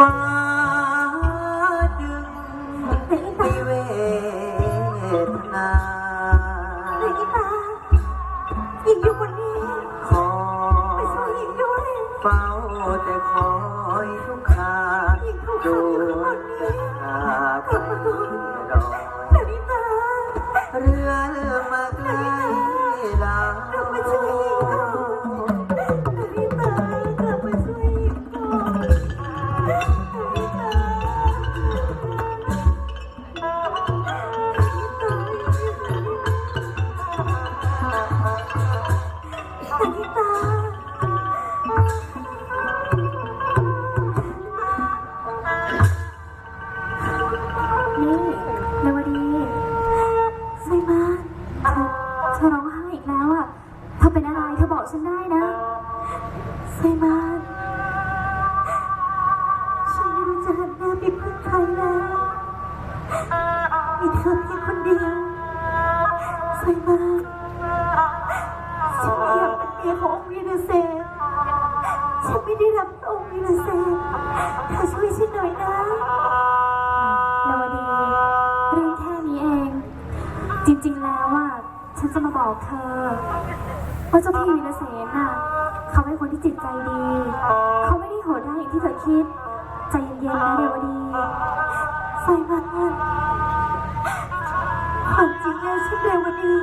ฟ้าดึงแต่อีตามีเวทนาแต่อีตาหญิงอยู่คนนี้ขอไปช่วยหญิงด้วย เฝ้าแต่คอยทุกขาด ธอร้องไห้อีกแล้วอะเธอเป็นอะไรเธอบอกฉันได้นะไซมานฉันไม่รู้จะหันหน้าไปพึ่งใครแล้วมีเธอเพียงคนเดียวไซมานฉันไม่อยากเป็นเมียขององค์วีรเซนฉันไม่ได้รับองค์วีรเซนเธอช่วยฉันหน่อยนะนวดีเรื่องแค่นี้เอง จริงๆแล้วอะ ฉันจะมาบอกเธอว่าเจ้าพี่วินเสนน่ะเขาเป็นคนที่จิตใจดี เขาไม่ได้โหดร้ายอย่างที่เธอคิด ใจเย็นๆนะเดวดีไฟมันความจริงแล้วฉันเดวดี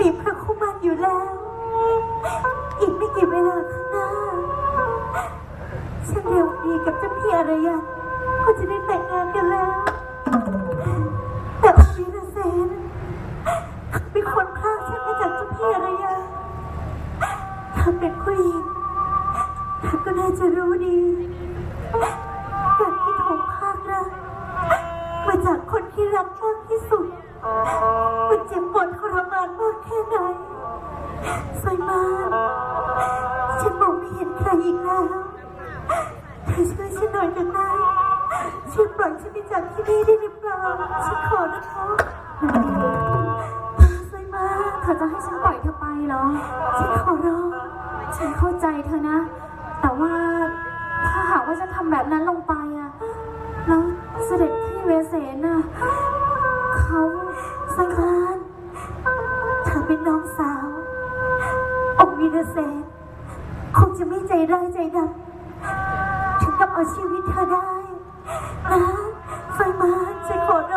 มีพระคุมันอยู่แล้ว อีกไม่กี่เวลาข้างหน้าฉันเดวดีกับเจ้าพี่อารยันก็จะได้แต่งงานกันแล้ว เป็นผู้หญิงก็น่าจะรู้ดีการที่ถูกพากรักมาจากคนที่รักมากที่สุด มันเจ็บปวดทรมานมากแค่ไหนสวยมากฉันมองไม่เห็นใครอีกแล้วเธอช่วยฉันหน่อยกันได้ช่วยปล่อยฉันไปจากที่นี่ได้หรือเปล่าฉันขอนะคะสวยมากเธอจะให้ฉันปล่อยเธอไปเหรอฉันขอร้อง ฉันเข้าใจเธอนะ แต่ว่าถ้าหากว่าจะทำแบบนั้นลงไปอะแล้วเสด็จพี่เวเสนน่ะเขาสังหารเธอเป็นน้องสาว องค์วีรเสนคงจะไม่ใจร้ายใจดำถึงกับเอาชีวิตเธอได้นะไฟมาฉันขอร้อง